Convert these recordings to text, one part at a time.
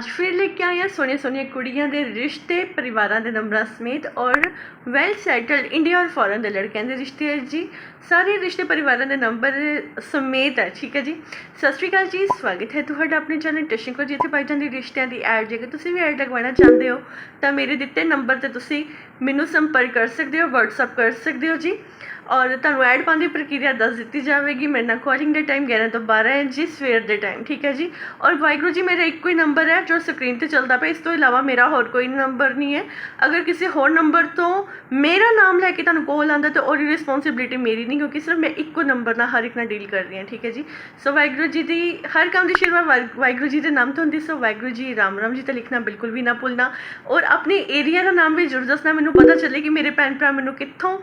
ਅੱਜ ਫਿਰ ਲੈ ਕੇ ਆਏ ਹਾਂ ਸੋਹਣੀਆਂ ਸੋਹਣੀਆਂ ਕੁੜੀਆਂ ਦੇ ਰਿਸ਼ਤੇ, ਪਰਿਵਾਰਾਂ ਦੇ ਨੰਬਰਾਂ ਸਮੇਤ ਔਰ ਵੈਲ ਸੈਟਲਡ ਇੰਡੀਆ ਔਰ ਫੋਰਨ ਦੇ ਲੜਕਿਆਂ ਦੇ ਰਿਸ਼ਤੇ ਹੈ ਜੀ। ਸਾਰੇ ਰਿਸ਼ਤੇ ਪਰਿਵਾਰਾਂ ਦੇ ਨੰਬਰ ਸਮੇਤ ਹੈ, ਠੀਕ ਹੈ ਜੀ। ਸਤਿ ਸ਼੍ਰੀ ਅਕਾਲ ਜੀ, ਸਵਾਗਤ ਹੈ ਤੁਹਾਡਾ ਆਪਣੇ ਚੈਨਲ ਟੈਸ਼ਨ ਕੋ ਜਿੱਥੇ ਪਾਈ ਜਾਂਦੀ ਰਿਸ਼ਤਿਆਂ ਦੀ ਐਡ ਜੇਕਰ ਤੁਸੀਂ ਵੀ ਐਡ ਲਗਵਾਉਣਾ ਚਾਹੁੰਦੇ ਹੋ, ਤਾਂ ਮੇਰੇ ਦਿੱਤੇ ਨੰਬਰ ਤੇ ਤੁਸੀਂ ਮੈਨੂੰ ਸੰਪਰਕ ਕਰ ਸਕਦੇ ਹੋ, WhatsApp ਕਰ ਸਕਦੇ ਹੋ ਜੀ। ਔਰ ਤੁਹਾਨੂੰ ਐਡ ਪਾਉਣ ਦੀ ਪ੍ਰਕਿਰਿਆ ਦੱਸ ਦਿੱਤੀ ਜਾਵੇਗੀ। ਮੇਰੇ ਨਾਲ ਕਾਲਿੰਗ ਦੇ ਟਾਈਮ 11 ਤੋਂ 12 ਹੈ ਜੀ, ਸਵੇਰ ਦੇ ਟਾਈਮ ਠੀਕ ਹੈ ਜੀ? ਔਰ ਵਾਹਿਗੁਰੂ ਜੀ, ਮੇਰਾ ਇੱਕੋ ਹੀ ਨੰਬਰ ਹੈ ਜੋ ਸਕਰੀਨ ਤੇ ਚੱਲਦਾ ਪਿਆ। ਇਸ ਤੋਂ ਇਲਾਵਾ ਮੇਰਾ ਹੋਰ ਕੋਈ ਨੰਬਰ ਨਹੀਂ ਹੈ। ਅਗਰ ਕਿਸੇ ਹੋਰ ਨੰਬਰ ਤੋਂ ਮੇਰਾ ਨਾਮ ਲੈ ਕੇ ਤੁਹਾਨੂੰ ਕੋਲ ਆਉਂਦਾ ਤਾਂ ਉਹਦੀ ਰਿਸਪੌਂਸਿਬਿਲਿਟੀ ਮੇਰੀ ਨਹੀਂ, ਕਿਉਂਕਿ ਸਿਰਫ ਮੈਂ ਇੱਕੋ ਨੰਬਰ ਨਾਲ ਹਰ ਇੱਕ ਨਾਲ ਡੀਲ ਕਰਦੀ ਹਾਂ, ਠੀਕ ਹੈ ਜੀ? ਸੋ ਵਾਹਿਗੁਰੂ ਜੀ ਦੀ ਹਰ ਕੰਮ ਦੀ ਸ਼ੁਰੂਆਤ ਵਾਹਿ- ਵਾਹਿਗੁਰੂ ਜੀ ਦੇ ਨਾਮ ਤੋਂ ਹੁੰਦੀ ਸੋ ਵਾਹਿਗੁਰੂ ਜੀ, ਰਾਮ ਰਾਮ ਜੀ ਤਾਂ ਲਿਖਣਾ ਬਿਲਕੁਲ ਵੀ ਨਾ ਭੁੱਲਣਾ। ਔਰ ਆਪਣੇ ਏਰੀਆ ਦਾ ਨਾਮ ਵੀ ਜ਼ਰੂਰ ਦੱਸਣਾ। ਮੈਨੂੰ ਪਤਾ ਚੱਲੇ ਕਿ ਮੇਰੇ ਭੈਣ ਭਰਾ ਮੈਨੂੰ ਕਿੱਥੋਂ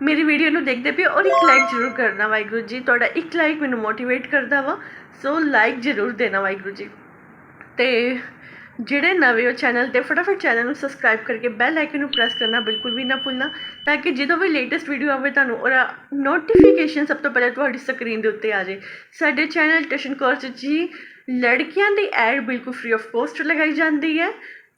ਮੇਰੀ ਵੀਡੀਓ ਨੂੰ ਦੇਖਦੇ ਪਏ ਔਰ ਇੱਕ ਲਾਈਕ ਜ਼ਰੂਰ ਕਰਨਾ ਵਾਹਿਗੁਰੂ ਜੀ। ਤੁਹਾਡਾ ਇੱਕ ਲਾਈਕ ਮੈਨੂੰ ਮੋਟੀਵੇਟ ਕਰਦਾ ਵਾ ਸੋ ਲਾਈਕ ਜ਼ਰੂਰ ਦੇਣਾ ਵਾਹਿਗੁਰੂ ਜੀ। ਤੇ ਜਿਹੜੇ ਨਵੇਂ ਹੋ ਚੈਨਲ ਤੇ, ਫਟਾਫਟ ਚੈਨਲ ਨੂੰ ਸਬਸਕ੍ਰਾਈਬ ਕਰਕੇ ਬੈਲ ਆਈਕਨ ਨੂੰ ਪ੍ਰੈਸ ਕਰਨਾ ਬਿਲਕੁਲ ਵੀ ਨਾ ਭੁੱਲਣਾ, ਤਾਂ ਕਿ ਜਦੋਂ ਵੀ ਲੇਟੈਸਟ ਵੀਡੀਓ ਆਵੇ ਤੁਹਾਨੂੰ ਔਰ ਨੋਟੀਫਿਕੇਸ਼ਨ ਸਭ ਤੋਂ ਪਹਿਲਾਂ ਤੁਹਾਡੀ ਸਕਰੀਨ ਦੇ ਉੱਤੇ ਆ ਜਾਏ। ਸਾਡੇ ਚੈਨਲ ਟੈਸ਼ਨ ਕੋਰਸ ਜੀ, ਲੜਕੀਆਂ ਦੀ ਐਡ ਬਿਲਕੁਲ ਫ੍ਰੀ ਆਫ ਕੋਸਟ ਲਗਾਈ ਜਾਂਦੀ ਹੈ।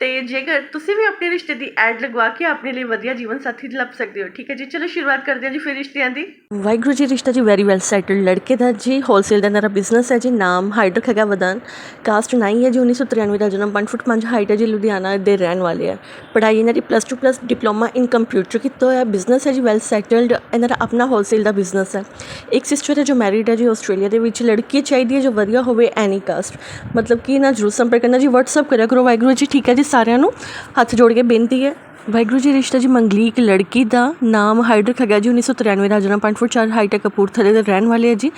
ਤੇ ਜੇਕਰ ਤੁਸੀਂ ਵੀ ਆਪਣੇ ਰਿਸ਼ਤੇ ਦੀ ਐਡ ਲਗਵਾ ਕੇ ਆਪਣੇ ਲਈ ਵਧੀਆ ਜੀਵਨ ਸਾਥੀ ਲੱਭ ਸਕਦੇ ਹੋ, ਠੀਕ ਹੈ ਜੀ? ਚਲੋ ਸ਼ੁਰੂਆਤ ਕਰਦੇ ਹਾਂ ਜੀ ਫਿਰ ਰਿਸ਼ਤਿਆਂ ਦੀ। ਵਾਹਿਗੁਰੂ ਜੀ, ਰਿਸ਼ਤਾ ਜੀ ਵੈਰੀ ਵੈਲ ਸੈਟਲਡ ਲੜਕੇ ਦਾ ਜੀ ਹੋਲਸੇਲ ਦਾ ਮੇਰਾ ਬਿਜ਼ਨਸ ਹੈ ਜੀ, ਨਾਮ ਹਾਈਡਰ ਖਗਾ ਵਦਨ ਕਾਸਟ 9 ਹੈ ਜੀ 1993 ਦਾ ਜਨਮ 5 ਫੁੱਟ 5 ਹਾਈਟ ਹੈ ਜੀ, ਲੁਧਿਆਣਾ ਦੇ ਰਹਿਣ ਵਾਲੇ ਹੈ। ਪੜ੍ਹਾਈ ਇਹਨਾਂ ਦੀ plus 2 plus diploma in computer ਕੀਤਾ ਹੋਇਆ ਬਿਜ਼ਨਸ ਹੈ ਜੀ ਵੈਲ ਸੈਟਲਡ ਇਹਨਾਂ ਦਾ ਆਪਣਾ ਹੋਲਸੇਲ ਦਾ ਬਿਜ਼ਨਸ ਹੈ। ਇੱਕ ਸਿਸਟਰ ਹੈ ਜੋ ਮੈਰਿਡ ਹੈ ਜੀ, ਆਸਟ੍ਰੇਲੀਆ ਦੇ ਵਿੱਚ, ਲੜਕੀ ਚਾਹੀਦੀ ਹੈ ਜੋ ਵਧੀਆ ਹੋਵੇ ਐਨੀ ਕਾਸਟ ਮਤਲਬ ਕਿ ਇਹਨਾਂ ਜਰੂਰ ਸੰਪਰਕ ਕਰਨਾ ਜੀ, WhatsApp ਕਰਿਆ ਕਰੋ, ਵਾਹਿਗੁਰੂ ਜੀ, ਠੀਕ ਹੈ ਜੀ ਸਾਰਿਆਂ ਨੂੰ ਹੱਥ ਜੋੜ ਕੇ ਬੇਨਤੀ ਹੈ, ਵਾਹਿਗੁਰੂ ਜੀ, ਰਿਸ਼ਤਾ ਜੀ ਮੰਗਲੀਕ ਲੜਕੀ ਦਾ ਨਾਮ ਹਾਈਡਰ ਖਗਾ ਜੀ 1993 ਦਾ ਜਨਮ 5 ਫੁੱਟ 4 ਹਾਈਟ ਹੈ ਕਪੂਰਥਲੇ ਦੇ ਰਹਿਣ ਵਾਲੇ ਹੈ ਜੀ।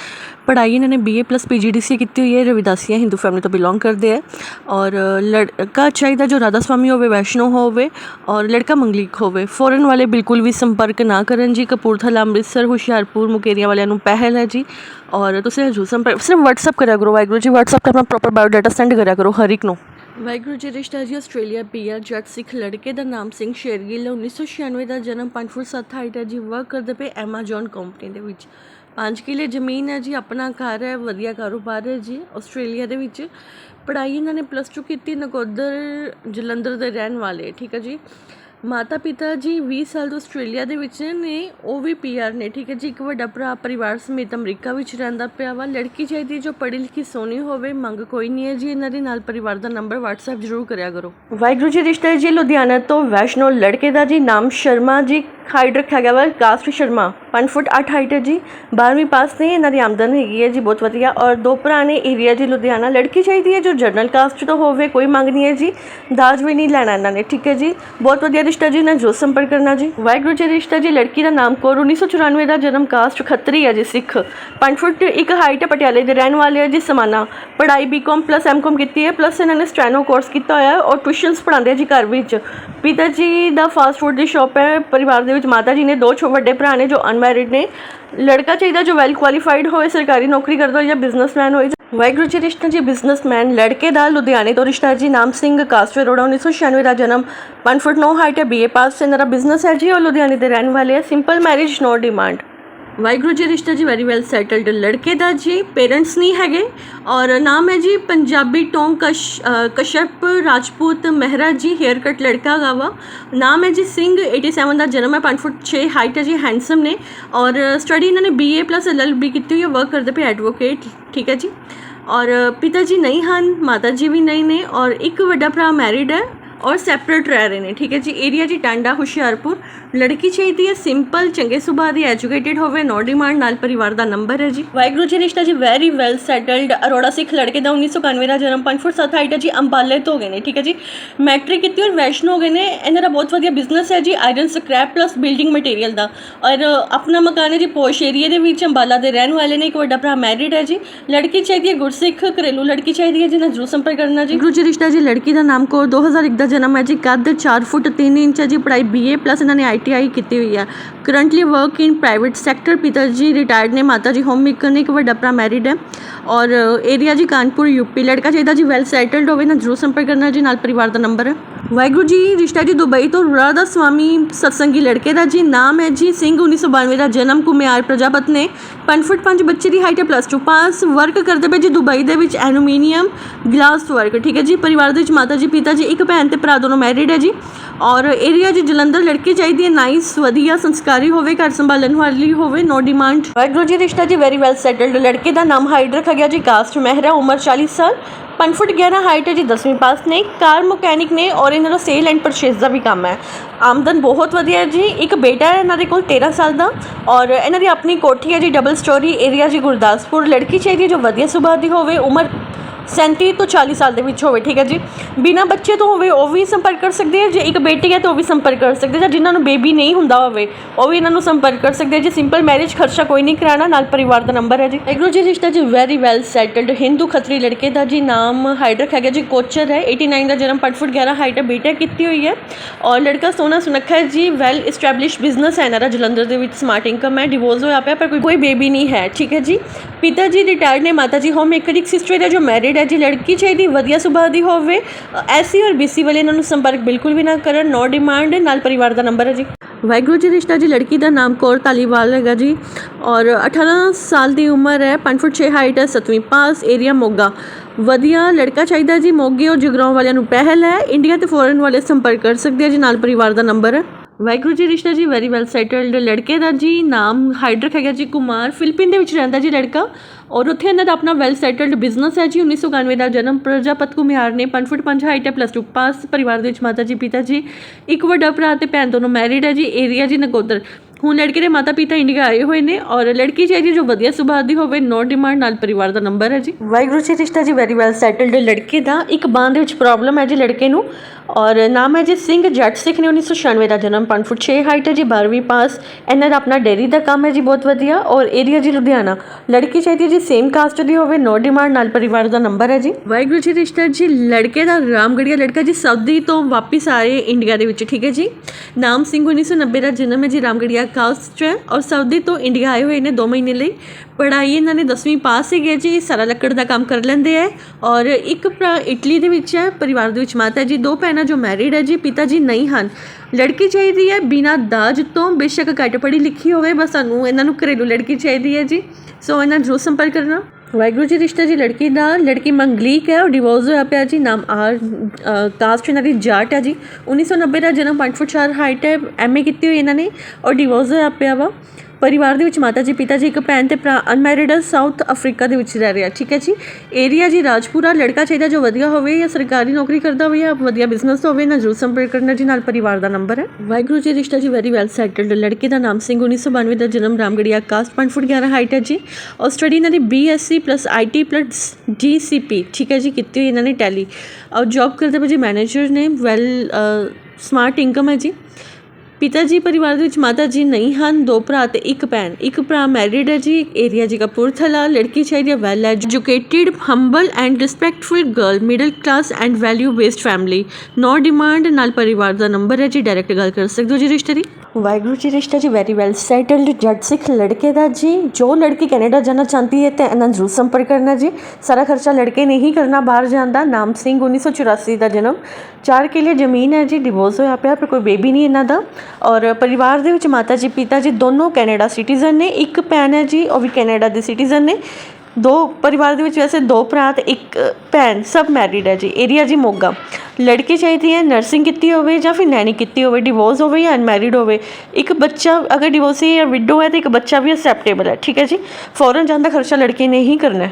ਪੜ੍ਹਾਈ ਇਹਨਾਂ ਨੇ ਬੀਏ ਪਲੱਸ ਪੀਜੀਡੀਸੀ ਕੀਤੀ ਹੋਈ ਹੈ, ਰਵਿਦਾਸੀਆ ਹਿੰਦੂ ਫੈਮਿਲੀ ਤੋਂ ਬਿਲੋਂਗ ਕਰਦੇ ਹੈ ਔਰ ਲੜਕਾ ਚਾਹੀਦਾ ਜੋ ਰਾਧਾ ਸਵਾਮੀ ਹੋਵੇ, ਵੈਸ਼ਨੋ ਹੋਵੇ ਔਰ ਲੜਕਾ ਮੰਗਲੀਕ ਹੋਵੇ। ਫੋਰਨ ਵਾਲੇ ਬਿਲਕੁਲ ਵੀ ਸੰਪਰਕ ਨਾ ਕਰਨ ਜੀ, ਕਪੂਰਥਲਾ, ਅੰਮ੍ਰਿਤਸਰ, ਹੁਸ਼ਿਆਰਪੁਰ, ਮੁਕੇਰੀਆਂ ਵਾਲਿਆਂ ਨੂੰ ਪਹਿਲ ਹੈ ਜੀ ਔਰ ਤੁਸੀਂ ਹਜੂਰ ਸੰਪਰਕ ਸਿਰਫ WhatsApp ਕਰਿਆ ਕਰੋ ਵਾਹਿਗੁਰੂ ਜੀ, WhatsApp ਤੇ ਆਪਣਾ ਪ੍ਰੋਪਰ ਬਾਇਓਡਾਟਾ ਸੈਂਡ ਕਰਿਆ ਕਰੋ ਹਰ ਇੱਕ ਨੂੰ। ਵਾਹਿਗੁਰੂ ਜੀ, ਰਿਸ਼ਤਾ ਜੀ, ਆਸਟ੍ਰੇਲੀਆ ਪੀਆਰ ਜੱਟ ਸਿੱਖ ਲੜਕੇ ਦਾ ਨਾਮ ਸਿੰਘ ਸ਼ੇਰਗਿੱਲ 1996 ਦਾ ਜਨਮ 5 ਫੁੱਟ 7 ਹਾਈਟ ਹੈ ਜੀ। ਵਰਕ ਕਰਦੇ ਪਏ ਐਮਾਜ਼ਨ ਕੰਪਨੀ ਦੇ ਵਿੱਚ। 5 ਕਿਲੇ ਜ਼ਮੀਨ ਹੈ ਜੀ, ਆਪਣਾ ਘਰ ਹੈ, ਵਧੀਆ ਕਾਰੋਬਾਰ ਹੈ ਜੀ, ਆਸਟ੍ਰੇਲੀਆ ਦੇ ਵਿੱਚ। ਪੜ੍ਹਾਈ ਇਹਨਾਂ ਨੇ ਪਲੱਸ 2 ਕੀਤੀ, ਨਕੋਦਰ ਜਲੰਧਰ ਦੇ ਰਹਿਣ ਵਾਲੇ, ਠੀਕ ਹੈ ਜੀ। ਮਾਤਾ ਪਿਤਾ ਜੀ 20 ਸਾਲ ਤੋਂ ਆਸਟ੍ਰੇਲੀਆ ਦੇ ਵਿੱਚ ਨੇ, ਉਹ ਵੀ ਪੀਆਰ ਨੇ, ਠੀਕ ਹੈ ਜੀ? ਇੱਕ ਵੱਡਾ ਭਰਾ ਪਰਿਵਾਰ ਸਮੇਤ ਅਮਰੀਕਾ ਵਿੱਚ ਰਹਿੰਦਾ ਪਿਆ ਵਾ। ਲੜਕੀ ਚਾਹੀਦੀ ਜੋ ਪੜ੍ਹੀ ਲਿਖੀ ਸੋਹਣੀ ਹੋਵੇ, ਮੰਗ ਕੋਈ ਨਹੀਂ ਹੈ ਜੀ। ਇਹਨਾਂ ਦੇ ਨਾਲ ਪਰਿਵਾਰ ਦਾ ਨੰਬਰ WhatsApp ਜ਼ਰੂਰ ਕਰਿਆ ਕਰੋ। ਵਾਹਿਗੁਰੂ ਜੀ ਰਿਸ਼ਤੇ ਜੀ, ਲੁਧਿਆਣਾ ਤੋਂ ਵੈਸ਼ਨੋ ਲੜਕੇ ਦਾ ਜੀ, ਨਾਮ ਸ਼ਰਮਾ ਜੀ। ਹਾਈਟ ਰੱਖਿਆ ਗਿਆ ਵਾ ਕਾਸਟ ਸ਼ਰਮਾ 5 ਫੁੱਟ 8 ਹਾਈਟ ਹੈ ਜੀ। 12ਵੀਂ ਪਾਸ ਨੇ, ਇਹਨਾਂ ਦੀ ਆਮਦਨ ਹੈਗੀ ਹੈ ਜੀ, ਬਹੁਤ ਵਧੀਆ। ਔਰ ਦੋ ਪੁਰਾਣੇ ਏਰੀਆ ਜੀ, ਲੁਧਿਆਣਾ। ਲੜਕੀ ਚਾਹੀਦੀ ਹੈ ਜੋ ਜਨਰਲ ਕਾਸਟ ਤੋਂ ਹੋਵੇ, ਕੋਈ ਮੰਗ ਨਹੀਂ ਹੈ ਜੀ। ਦਾਜ ਵੀ ਨਹੀਂ ਲੈਣਾ ਇਹਨਾਂ ਨੇ, ਠੀਕ ਹੈ ਜੀ। ਬਹੁਤ ਵਧੀਆ ਰਿਸ਼ਤਾ ਜੀ ਨਾਲ ਜੋ ਸੰਪਰਕ ਕਰਨਾ ਜੀ। ਵਾਹਿਗੁਰੂ ਜੀ ਰਿਸ਼ਤਾ ਜੀ, ਲੜਕੀ ਦਾ ਨਾਮ ਕੋਰ 1994 ਦਾ ਜਨਮ ਕਾਸਟ ਖੱਤਰੀ ਹੈ ਜੀ, ਸਿੱਖ। 5 ਫੁੱਟ ਇੱਕ ਹਾਈਟ ਹੈ, ਪਟਿਆਲੇ ਦੇ ਰਹਿਣ ਵਾਲੇ ਹੈ ਜੀ, ਸਮਾਨਾ। ਪੜ੍ਹਾਈ ਬੀਕਾਮ ਪਲੱਸ ਐਮਕਾਮ ਕੀਤੀ ਹੈ ਪਲੱਸ ਇਹਨਾਂ ਨੇ ਸਟੈਨੋ ਕੋਰਸ ਕੀਤਾ ਹੋਇਆ ਔਰ ਟਿਊਸ਼ਨਸ ਪੜ੍ਹਾਉਂਦੇ ਆ ਜੀ ਘਰ ਵਿੱਚ। ਪਿਤਾ ਜੀ ਦਾ ਫਾਸਟ ਫੂਡ ਦੀ ਸ਼ਾਪ ਹੈ, ਪਰਿਵਾਰ ਦੇ ਵਿੱਚ ਮਾਤਾ ਜੀ ਨੇ ਦੋ ਛੋ ਵੱਡੇ ਭਰਾ ਨੇ ਜੋ ਅਨਮੈਰਿਡ ਨੇ। ਲੜਕਾ ਚਾਹੀਦਾ ਜੋ ਵੈਲ ਕੁਆਲੀਫਾਈਡ ਹੋਏ ਸਰਕਾਰੀ ਨੌਕਰੀ ਕਰਦਾ ਹੋਏ ਜਾਂ ਬਿਜ਼ਨਸਮੈਨ ਹੋਏ। ਵਾਹਿਗੁਰੂ ਜੀ ਰਿਸ਼ਤਾ ਜੀ ਬਿਜ਼ਨਸਮੈਨ ਲੜਕੇ ਦਾ ਲੁਧਿਆਣੇ ਤੋਂ ਰਿਸ਼ਤਾ ਜੀ, ਨਾਮ ਸਿੰਘ ਕਾਸਟਵੇ ਰੋੜਾ 1996 ਦਾ ਜਨਮ। 5 ਫੁੱਟ 9 ਹਾਈਟ ਹੈ ਬੀਏ ਪਾਸ ਇਹਨਾਂ ਦਾ ਬਿਜ਼ਨਸ ਹੈ ਜੀ, ਉਹ ਲੁਧਿਆਣੇ ਦੇ ਰਹਿਣ ਵਾਲੇ ਹੈ simple marriage no demand Waheguru ji ਰਿਸ਼ਤਾ ਜੀ ਵੈਰੀ ਵੈਲ ਸੈਟਲਡ ਲੜਕੇ ਦਾ ਜੀ ਪੇਰੈਂਟਸ ਨਹੀਂ ਹੈਗੇ। ਔਰ ਨਾਮ ਹੈ ਜੀ ਪੰਜਾਬੀ ਟੋਂਗ ਕਸ਼ ਕਸ਼ਪ ਰਾਜਪੂਤ ਮਹਿਰਾ ਜੀ ਹੇਅਰ ਕੱਟ ਲੜਕਾ ਗਾ ਵਾ ਨਾਮ ਹੈ ਜੀ ਸਿੰਘ 87 ਦਾ ਜਨਮ ਹੈ 5 ਫੁੱਟ 6 ਹਾਈਟ ਹੈ ਜੀ ਹੈਂਡਸਮ ਨੇ। ਔਰ ਸਟੱਡੀ ਇਹਨਾਂ ਨੇ ਬੀਏ ਪਲੱਸ ਐਲਐਲਬੀ ਕੀਤੀ ਹੋਈ ਹੈ ਵਰਕ ਕਰਦੇ ਪਏ ਐਡਵੋਕੇਟ ਠੀਕ ਹੈ ਜੀ। ਔਰ ਪਿਤਾ ਜੀ ਨਹੀਂ ਹਨ, ਮਾਤਾ ਜੀ ਵੀ ਨਹੀਂ ਨੇ। ਔਰ ਇੱਕ ਵੱਡਾ ਭਰਾ ਮੈਰਿਡ ਹੈ ਔਰ ਸੈਪਰੇਟ ਰਹਿ ਰਹੇ ਨੇ ਠੀਕ ਹੈ ਜੀ? ਏਰੀਆ ਜੀ ਟਾਂਡਾ ਹੁਸ਼ਿਆਰਪੁਰ। ਲੜਕੀ ਚਾਹੀਦੀ ਹੈ ਸਿੰਪਲ ਚੰਗੇ ਸੁਭਾਅ ਦੀ ਐਜੂਕੇਟਿਡ ਹੋਵੇ ਨੋ ਡਿਮਾਂਡ ਨਾਲ ਪਰਿਵਾਰ ਦਾ ਨੰਬਰ ਹੈ ਜੀ। ਵਾਹਿਗੁਰੂ ਜੀ ਰਿਸ਼ਤਾ ਜੀ very well settled Arora Sikh ਲੜਕੇ ਦਾ 1991 ਦਾ ਜਨਮ 5 ਫੁੱਟ 7 ਹਾਈਟ ਹੈ ਜੀ ਅੰਬਾਲੇ ਤੋਂ ਗਏ ਨੇ ਠੀਕ ਹੈ ਜੀ? ਮੈਟ੍ਰਿਕ ਕੀਤੀ ਔਰ ਵੈਸ਼ਨੋ ਹੋ ਗਏ ਨੇ ਇਹਨਾਂ ਦਾ ਬਹੁਤ ਵਧੀਆ ਬਿਜ਼ਨਸ ਹੈ ਜੀ iron scrap plus building material ਦਾ। ਔਰ ਆਪਣਾ ਮਕਾਨ ਹੈ ਜੀ ਪੋਸ਼ ਏਰੀਆ ਦੇ ਵਿੱਚ ਅੰਬਾਲਾ ਦੇ ਰਹਿਣ ਵਾਲੇ ਨੇ ਇੱਕ ਵੱਡਾ ਭਰਾ ਮੈਰਿਡ ਹੈ ਜੀ। ਲੜਕੀ ਚਾਹੀਦੀ ਹੈ ਗੁਰਸਿੱਖ ਘਰੇਲੂ ਲੜਕੀ ਚਾਹੀਦੀ ਹੈ ਜਿਹਨਾਂ ਜ਼ਰੂਰ ਸੰਪਰਕ ਕਰਨਾ ਜੀ। ਗੁਰੂ ਜੀ ਰਿਸ਼ਤਾ ਜੀ ਲੜਕੀ ਦਾ ਨਾਮ ਕੋਰ 2001 ਦਾ ਜਨਮ ਹੈ ਜੀ, ਕੱਦ 4 ਫੁੱਟ 3 ਇੰਚ ਹੈ ਜੀ, ਪੜ੍ਹਾਈ ਬੀਏ ਪਲੱਸ ਇਹਨਾਂ ਨੇ ਆਈਟੀਆਈ ਕੀਤੀ ਹੋਈ ਹੈ। Currently work in private sector ਪਿਤਾ ਜੀ ਰਿਟਾਇਰਡ ਨੇ ਮਾਤਾ ਜੀ ਹੋਮ ਮੇਕਰ ਨੇ, ਇੱਕ ਵੱਡਾ ਭਰਾ ਮੈਰਿਡ ਹੈ। ਔਰ ਏਰੀਆ ਜੀ ਕਾਨਪੁਰ ਯੂਪੀ ਲੜਕਾ ਚਾਹੀਦਾ ਜੀ ਵੈਲ ਸੈਟਲਡ ਹੋਵੇ ਨਾ ਜ਼ਰੂਰ ਸੰਪਰਕ ਕਰਨਾ ਜੀ, ਨਾਲ ਪਰਿਵਾਰ ਦਾ ਨੰਬਰ ਹੈ। ਵਾਹਿਗੁਰੂ ਜੀ, ਰਿਸ਼ਤਾ ਜੀ ਦੁਬਈ ਤੋਂ ਰਾਧਾ ਸਵਾਮੀ ਸਤਸੰਗੀ ਲੜਕੇ ਦਾ ਜੀ ਨਾਮ ਹੈ ਜੀ ਸਿੰਘ 1992 ਦਾ ਜਨਮ ਕੁਮਿਆਰ ਪ੍ਰਜਾਪਤ ਨੇ। 5 ਫੁੱਟ 5 ਬੱਚੇ ਦੀ ਹਾਈਟ ਹੈ ਪਲੱਸ 2 ਪਾਸ ਵਰਕ ਕਰਦੇ ਪਏ ਜੀ ਦੁਬਈ ਦੇ ਵਿੱਚ ਐਲੂਮੀਨੀਅਮ ਗਲਾਸ ਵਰਕ ਠੀਕ ਹੈ ਜੀ। ਪਰਿਵਾਰ ਦੇ ਵਿੱਚ ਮਾਤਾ ਜੀ, ਪਿਤਾ ਜੀ, ਇੱਕ ਭੈਣ ਤੇ ਭਰਾ ਦੋਨੋਂ ਮੈਰਿਡ ਹੈ ਜੀ। ਔਰ ਏਰੀਆ ਜੀ ਜਲੰਧਰ, ਲੜਕੀ ਚਾਹੀਦੀ ਹੈ ਨਾਈਸ ਵਧੀਆ, ਸੰਸਕਾਰੀ ਹੋਵੇ, ਘਰ ਸੰਭਾਲਣ ਵਾਲੀ ਹੋਵੇ ਨੋ ਡਿਮਾਂਡ ਵਾਹਿਗੁਰੂ ਜੀ, ਰਿਸ਼ਤਾ ਜੀ ਵੈਰੀ ਵੈਲ ਸੈਟਲਡ ਲੜਕੇ ਦਾ ਨਾਮ ਹਾਈਡ ਰੱਖਿਆ ਗਿਆ ਜੀ, ਕਾਸਟ ਮਹਿਰਾ, ਉਮਰ 40 ਸਾਲ। 5 ਫੁੱਟ 11 ਹਾਈਟ ਹੈ ਜੀ 10ਵੀਂ ਪਾਸ ਨੇ। ਕਾਰ ਮਕੈਨਿਕ ਨੇ ਔਰ ਇਹਨਾਂ ਦਾ ਸੇਲ ਐਂਡ ਪਰਚੇਸ ਦਾ ਵੀ ਕੰਮ ਹੈ। ਆਮਦਨ ਬਹੁਤ ਵਧੀਆ ਹੈ ਜੀ। ਇੱਕ ਬੇਟਾ ਹੈ, ਇਹਨਾਂ ਦੇ ਕੋਲ 13 ਸਾਲ ਦਾ। ਔਰ ਇਹਨਾਂ ਦੀ ਆਪਣੀ ਕੋਠੀ ਹੈ ਜੀ ਡਬਲ ਸਟੋਰੀ ਏਰੀਆ ਜੀ, ਗੁਰਦਾਸਪੁਰ। ਲੜਕੀ ਚਾਹੀਦੀ ਹੈ ਜੋ ਵਧੀਆ ਸੁਭਾਅ ਦੀ ਹੋਵੇ। ਉਮਰ 37 ਤੋਂ 40 ਸਾਲ ਦੇ ਵਿੱਚ ਹੋਵੇ, ਠੀਕ ਹੈ ਜੀ? ਬਿਨਾ ਬੱਚੇ ਤੋਂ ਹੋਵੇ, ਉਹ ਵੀ ਸੰਪਰਕ ਕਰ ਸਕਦੇ ਹੈ ਜੇ ਇੱਕ ਬੇਟੀ ਹੈ ਤਾਂ ਉਹ ਵੀ ਸੰਪਰਕ ਕਰ ਸਕਦੇ ਜਾਂ ਜਿਨ੍ਹਾਂ ਨੂੰ ਬੇਬੀ ਨਹੀਂ ਹੁੰਦਾ ਹੋਵੇ, ਉਹ ਵੀ ਇਹਨਾਂ ਨੂੰ ਸੰਪਰਕ ਕਰ ਸਕਦੇ ਹੈ ਜੀ ਸਿੰਪਲ ਮੈਰਿਜ ਖਰਚਾ ਕੋਈ ਨਹੀਂ ਕਰਾਉਣਾ, ਨਾਲ ਪਰਿਵਾਰ ਦਾ ਨੰਬਰ ਹੈ ਜੀ। ਐਗਰੋ ਜੀ, ਰਿਸ਼ਤਾ ਜੀ very well settled Hindu Khatri ਲੜਕੇ ਦਾ ਜੀ ਨਾਮ ਹਾਈਡ ਹੈਗਾ ਜੀ, ਕੋਚਰ ਹੈ 89 ਦਾ ਜਨਮ 5 ਫੁੱਟ 11 ਹਾਈਟ ਹੈ ਬੀਟੈਕ ਕੀਤੀ ਹੋਈ ਹੈ। ਔਰ ਲੜਕਾ ਸੋਨਾ ਸੁਨੱਖਾ ਜੀ ਵੈਲ ਐਸਟੈਬਲਿਸ਼ ਬਿਜ਼ਨਸ ਹੈ ਇਹਨਾਂ ਦਾ ਜਲੰਧਰ ਦੇ ਵਿੱਚ ਸਮਾਰਟ ਇਨਕਮ ਹੈ ਡਿਵੋਰਸ ਹੋਇਆ ਪਿਆ, ਪਰ ਕੋਈ ਕੋਈ ਬੇਬੀ ਨਹੀਂ ਹੈ, ਠੀਕ ਹੈ ਜੀ? ਪਿਤਾ ਜੀ ਰਿਟਾਇਰਡ ਨੇ, ਮਾਤਾ ਜੀ ਹੋਮ ਮੇਕਰ ਇੱਕ ਸਿਸਟਰ ਹੈ ਜੋ ਮੈਰਿਡ ਹੈ। ਜੀ ਲੜਕੀ ਚਾਹੀਦੀ, ਵਧੀਆ ਸੁਭਾਅ ਦੀ ਹੋਵੇ, ਐਸੀ ਔਰ ਬੀਸੀ ਵਾਲੇ ਇਹਨਾਂ ਨੂੰ ਸੰਪਰਕ ਬਿਲਕੁਲ ਵੀ ਨਾ ਕਰਨ ਨੋ ਡਿਮਾਂਡ ਨਾਲ ਪਰਿਵਾਰ ਦਾ ਨੰਬਰ ਹੈ ਜੀ। ਵਾਹਿਗੁਰੂ ਜੀ ਰਿਸ਼ਤਾ ਜੀ, ਲੜਕੀ ਦਾ ਨਾਮ ਕੌਰ ਤਾਲੀਵਾਲ ਹੈਗਾ ਜੀ ਔਰ 18 ਸਾਲ ਦੀ ਉਮਰ ਹੈ 5 ਫੁੱਟ 6 ਹਾਈਟ ਹੈ 7ਵੀਂ ਪਾਸ ਏਰੀਆ ਮੋਗਾ। ਵਧੀਆ ਲੜਕਾ ਚਾਹੀਦਾ ਜੀ, ਮੋਗੇ ਔਰ ਜਗਰਾਉਂ ਵਾਲਿਆਂ ਨੂੰ ਪਹਿਲ ਹੈ ਇੰਡੀਆ ਤੇ ਫੋਰਨ ਵਾਲੇ ਸੰਪਰਕ ਕਰ ਸਕਦੇ ਆ ਜੀ, ਨਾਲ ਪਰਿਵਾਰ ਦਾ ਨੰਬਰ ਹੈ। ਵਾਹਿਗੁਰੂ ਜੀ ਰਿਸ਼ਤਾ ਜੀ ਵੈਰੀ ਵੈਲ ਸੈਟਲਡ ਲੜਕੇ ਦਾ ਜੀ, ਨਾਮ ਹਾਈਡਰਕ ਹੈਗਾ ਜੀ ਕੁਮਾਰ, ਫਿਲਪੀਨ ਦੇ ਵਿੱਚ ਰਹਿੰਦਾ ਜੀ ਲੜਕਾ ਔਰ ਉੱਥੇ ਇਹਨਾਂ ਦਾ ਆਪਣਾ ਵੈਲ ਸੈਟਲਡ ਬਿਜ਼ਨਸ ਹੈ ਜੀ 1991 ਦਾ ਜਨਮ ਪ੍ਰਜਾਪਤ ਕੁਮਾਰ ਨੇ 5 ਫੁੱਟ 5 ਹਾਈਟ ਹੈ ਪਲੱਸ 2 ਪਾਸ ਪਰਿਵਾਰ ਦੇ ਵਿੱਚ ਮਾਤਾ ਜੀ, ਪਿਤਾ ਜੀ, ਇੱਕ ਵੱਡਾ ਭਰਾ ਤੇ ਭੈਣ ਦੋਨੋਂ ਮੈਰਿਡ ਹੈ ਜੀ ਏਰੀਆ ਜੀ ਨਗੋਦਰ ਹੁਣ ਲੜਕੇ ਦੇ ਮਾਤਾ ਪਿਤਾ ਇੰਡੀਆ ਆਏ ਹੋਏ ਨੇ ਔਰ ਲੜਕੀ ਚਾਹੀਦੀ ਜੋ ਵਧੀਆ ਸੁਭਾਅ ਦੀ ਹੋਵੇ ਨੋ ਡਿਮਾਂਡ ਨਾਲ ਪਰਿਵਾਰ ਦਾ ਨੰਬਰ ਹੈ ਜੀ। ਵਾਹਿਗੁਰੂ ਜੀ ਰਿਸ਼ਤਾ ਜੀ ਵੈਰੀ ਵੈਲ ਸੈਟਲਡ ਲੜਕੇ ਦਾ ਇੱਕ ਬਾਂਹ ਦੇ ਵਿੱਚ ਪ੍ਰੋਬਲਮ ਹੈ ਜੀ ਲੜਕੇ ਨੂੰ। ਔਰ ਨਾਮ ਹੈ ਜੀ ਸਿੰਘ ਜੱਟ ਸਿੱਖ ਨੇ 1996 ਦਾ ਜਨਮ 5 ਫੁੱਟ 6 ਹਾਈਟ ਹੈ ਜੀ 12ਵੀਂ ਪਾਸ। ਇਹਨਾਂ ਦਾ ਆਪਣਾ ਡੇਰੀ ਦਾ ਕੰਮ ਹੈ ਜੀ, ਬਹੁਤ ਵਧੀਆ। ਔਰ ਏਰੀਆ ਜੀ ਲੁਧਿਆਣਾ। ਲੜਕੀ ਚਾਹੀਦੀ ਹੈ ਜੀ ਸੇਮ ਕਾਸਟ ਦੀ ਹੋਵੇ ਨੋ ਡਿਮਾਂਡ ਨਾਲ ਪਰਿਵਾਰ ਦਾ ਨੰਬਰ ਹੈ ਜੀ। ਵਾਹਿਗੁਰੂ ਜੀ ਰਿਸ਼ਤਾ ਜੀ, ਲੜਕੇ ਦਾ ਰਾਮਗੜੀਆ ਲੜਕਾ ਜੀ ਸਾਊਦੀ ਤੋਂ ਵਾਪਿਸ ਆਏ ਇੰਡੀਆ ਦੇ ਵਿੱਚ, ਠੀਕ ਹੈ ਜੀ? ਨਾਮ ਸਿੰਘ 1990 ਦਾ ਜਨਮ ਹੈ ਜੀ, ਰਾਮਗੜੀਆ ਕਾਸਟ ਹੈ। ਔਰ ਸਾਊਦੀ ਤੋਂ ਇੰਡੀਆ ਆਏ ਹੋਏ ਨੇ 2 ਮਹੀਨੇ ਲਈ। ਪੜ੍ਹਾਈ ਇਹਨਾਂ ਨੇ 10ਵੀਂ ਪਾਸ ਸੀਗੇ ਜੀ, ਸਾਰਾ ਲੱਕੜ ਦਾ ਕੰਮ ਕਰ ਲੈਂਦੇ ਹੈ। ਔਰ ਇੱਕ ਭਰਾ ਇਟਲੀ ਦੇ ਵਿੱਚ ਹੈ, ਪਰਿਵਾਰ ਦੇ ਵਿੱਚ ਮਾਤਾ ਜੀ, ਦੋ ਭੈਣ ਜੋ ਮੈਰਿਡ ਹੈ ਜੀ, ਪਿਤਾ ਜੀ ਨਹੀਂ ਹਨ। ਲੜਕੀ ਚਾਹੀਦੀ ਹੈ, ਬਿਨਾਂ ਦਾਜ ਤੋਂ ਬੇਸ਼ੱਕ ਘੱਟ ਪੜ੍ਹੀ ਲਿਖੀ ਹੋਵੇ, ਬਸ ਸਾਨੂੰ ਇਹਨਾਂ ਨੂੰ ਘਰੇਲੂ ਲੜਕੀ ਚਾਹੀਦੀ ਹੈ ਜੀ। ਸੋ ਇਹਨਾਂ ਜੋ ਸੰਪਰਕ ਕਰਨਾ। ਵਾਹਿਗੁਰੂ ਜੀ, ਰਿਸ਼ਤਾ ਜੀ ਲੜਕੀ ਦਾ ਲੜਕੀ ਮੰਗਲੀਕ ਹੈ ਔਰ ਡਿਵੋਰਸ ਹੋਇਆ ਪਿਆ ਜੀ, ਨਾਮ ਆਰ ਕਾਸਟ ਇਹਨਾਂ ਦੀ ਜਾਟ ਹੈ ਜੀ। 1990 ਦਾ ਜਨਮ 5 ਫੁੱਟ 4 ਹਾਈਟ ਹੈ ਐਮਏ ਕੀਤੀ ਹੋਈ ਇਹਨਾਂ ਨੇ ਔਰ ਡਿਵੋਰਸ ਹੋਇਆ ਪਿਆ ਵਾ। ਪਰਿਵਾਰ ਦੇ ਵਿੱਚ ਮਾਤਾ ਜੀ, ਪਿਤਾ ਜੀ, ਇੱਕ ਭੈਣ ਤੇ ਭਰਾ ਅਨਮੈਰਿਡ ਸਾਊਥ ਅਫਰੀਕਾ ਦੇ ਵਿੱਚ ਰਹਿ ਰਿਹਾ ਠੀਕ ਹੈ ਜੀ? ਏਰੀਆ ਜੀ ਰਾਜਪੁਰਾ, ਲੜਕਾ ਚਾਹੀਦਾ ਜੋ ਵਧੀਆ ਹੋਵੇ ਜਾਂ ਸਰਕਾਰੀ ਨੌਕਰੀ ਕਰਦਾ ਹੋਵੇ ਜਾਂ ਵਧੀਆ ਬਿਜ਼ਨਸ ਹੋਵੇ ਨਾ ਜ਼ਰੂਰ ਸੰਪਰਕ ਕਰਨਾ ਜੀ, ਨਾਲ ਪਰਿਵਾਰ ਦਾ ਨੰਬਰ ਹੈ। ਵਾਹਿਗੁਰੂ ਜੀ, ਰਿਸ਼ਤਾ ਜੀ ਵੈਰੀ ਵੈਲ ਸੈਟਲਡ ਲੜਕੇ ਦਾ ਨਾਮ ਸਿੰਘ 1992 ਦਾ ਜਨਮ ਰਾਮਗੜੀਆ ਕਾਸਟ 5 ਫੁੱਟ 11 ਹਾਈਟ ਹੈ ਜੀ। ਔਰ ਸਟੱਡੀ ਇਹਨਾਂ ਦੀ BSc plus IT plus GCP ਠੀਕ ਹੈ ਜੀ, ਕੀਤੀ ਹੋਈ ਇਹਨਾਂ ਨੇ ਟੈਲੀ ਔਰ ਜੌਬ ਕਰਦੇ ਪਏ ਜੀ ਮੈਨੇਜਰ ਨੇ ਵੈਲ ਸਮਾਰਟ ਇਨਕਮ ਹੈ ਜੀ। ਪਿਤਾ ਜੀ ਪਰਿਵਾਰ ਦੇ ਵਿੱਚ ਮਾਤਾ ਜੀ ਨਹੀਂ ਹਨ, ਦੋ ਭਰਾ ਤੇ ਇੱਕ ਭੈਣ। ਇੱਕ ਭਰਾ ਮੈਰਿਡ ਹੈ ਜੀ ਏਰੀਆ ਜੀ ਕਪੂਰਥਲਾ, ਲੜਕੀ ਚਾਹੀਦੀ ਹੈ well educated humble and respectful girl middle class and value based family no demand ਨਾਲ ਪਰਿਵਾਰ ਦਾ ਨੰਬਰ ਹੈ ਜੀ ਡਾਇਰੈਕਟ ਗੱਲ ਕਰ ਸਕਦੇ ਹੋ ਜੀ ਰਿਸ਼ਤੇ ਦੀ? ਵਾਹਿਗੁਰੂ ਜੀ ਰਿਸ਼ਤਾ ਜੀ ਵੈਰੀ ਵੈਲ ਸੈਟਲਡ ਜੱਟ ਸਿੱਖ ਲੜਕੇ ਦਾ ਜੀ, ਜੋ ਲੜਕੀ ਕੈਨੇਡਾ ਜਾਣਾ ਚਾਹती ਹੈ ਤਾਂ ਇਹਨਾਂ ਜ਼ਰੂਰ ਸੰਪਰਕ ਕਰਨਾ ਜੀ। ਸਾਰਾ ਖਰਚਾ ਲੜਕੇ ਨੇ ਹੀ ਕਰਨਾ, ਬਾਹਰ ਜਾਣ ਦਾ। ਨਾਮ ਸਿੰਘ 1984 ਦਾ ਜਨਮ। ਚਾਰ ਕਿੱਲੇ ਜ਼ਮੀਨ ਹੈ ਜੀ ਡਿਵੋਰਸ ਹੋਇਆ ਪਿਆ, ਪਰ ਕੋਈ ਬੇਬੀ ਨਹੀਂ ਇਹਨਾਂ ਦਾ। ਔਰ ਪਰਿਵਾਰ ਦੇ ਵਿੱਚ ਮਾਤਾ ਜੀ, ਪਿਤਾ ਜੀ, ਦੋਨੋਂ ਕੈਨੇਡਾ ਸਿਟੀਜ਼ਨ ਨੇ। ਇੱਕ ਭੈਣ ਹੈ ਜੀ, ਉਹ ਵੀ ਕੈਨੇਡਾ ਦੇ ਸਿਟੀਜ਼ਨ ਨੇ। ਦੋ ਪਰਿਵਾਰ ਦੇ ਵਿੱਚ ਵੈਸੇ ਦੋ ਭਰਾ ਤੇ ਇੱਕ ਭੈਣ, ਸਭ ਮੈਰਿਡ ਹੈ ਜੀ। ਏਰੀਆ ਜੀ ਮੋਗਾ। ਲੜਕੀ ਚਾਹੀਦੀ ਹੈ ਨਰਸਿੰਗ ਕੀਤੀ ਹੋਵੇ ਜਾਂ ਫਿਰ ਨੈਣੀ ਕੀਤੀ ਹੋਵੇ ਡਿਵੋਰਸ ਹੋਵੇ ਜਾਂ ਅਨਮੈਰਿਡ ਹੋਵੇ, ਇੱਕ ਬੱਚਾ ਅਗਰ ਡਿਵੋਰਸੀ ਜਾਂ ਵਿਡੋ ਹੈ ਤਾਂ ਇੱਕ ਬੱਚਾ ਵੀ ਅਸੈਪਟੇਬਲ ਹੈ, ਠੀਕ ਹੈ ਜੀ? ਫੋਰਨ ਜਾਣ ਦਾ ਖਰਚਾ ਲੜਕੇ ਨੇ ਹੀ ਕਰਨਾ